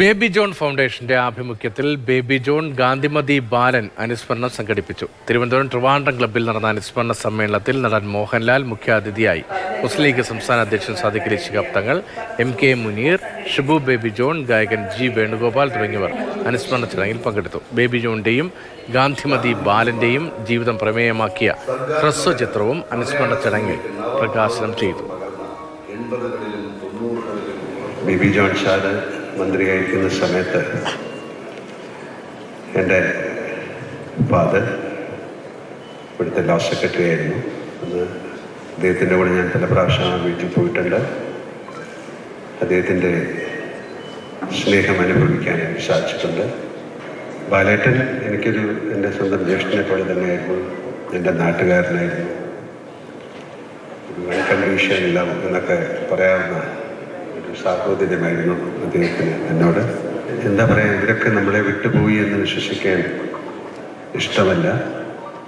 Baby John ഫൗണ്ടേഷന്റെ ആഭിമുഖ്യത്തിൽ baby John Gandhimathi ബാലൻ അനുസ്മരണം സംഘടിപ്പിച്ചു. തിരുവനന്തപുരം ട്രിവാൻഡ്രം ക്ലബ്ബിൽ നടന്ന അനുസ്മരണ സമ്മേളനത്തിൽ നടൻ മോഹൻലാൽ മുഖ്യാതിഥിയായി. മുസ്ലിം ലീഗ് സംസ്ഥാന അധ്യക്ഷൻ സാദിഖ് ശിഹാബ് തങ്ങൾ എം കെ മുനീർ ഷിബു ബേബി ജോൺ ഗായകൻ ജി വേണുഗോപാൽ തുടങ്ങിയവർ അനുസ്മരണ ചടങ്ങിൽ പങ്കെടുത്തു. ബേബി ജോണിന്റെയും ഗാന്ധിമതി ബാലന്റെയും ജീവിതം പ്രമേയമാക്കിയ ഹ്രസ്വചിത്രവും അനുസ്മരണ ചടങ്ങിൽ പ്രകാശനം ചെയ്തു. ബേബി ജോൺ സാറ് കഴിക്കുന്ന സമയത്ത് എന്റെ ഫാദർ ഇവിടുത്തെ ലോ സെക്രട്ടറി ആയിരുന്നു. അന്ന് അദ്ദേഹത്തിന്റെ കൂടെ ഞാൻ പല പ്രാവശ്യം ആ വീട്ടിൽ പോയിട്ടുണ്ട്. അദ്ദേഹത്തിന്റെ സ്നേഹം അനുഭവിക്കാൻ എനിക്ക് സാധിച്ചിട്ടുണ്ട്. ബാലേട്ടൻ എനിക്കൊരു എന്റെ സ്വന്തം ജ്യേഷ്ഠനെ പോലെ തന്നെയായിരുന്നു. എന്റെ നാട്ടുകാരനായിരുന്നു. അൺകണ്ടീഷൻ ലവ് എന്നൊക്കെ പറയാവുന്ന സാഹോദര്യമായിരുന്നു അദ്ദേഹത്തിന് എന്നോട് എന്താ പറയുക ഇവരൊക്കെ നമ്മളെ വിട്ടുപോയി എന്ന് വിശ്വസിക്കാൻ ഇഷ്ടമല്ല.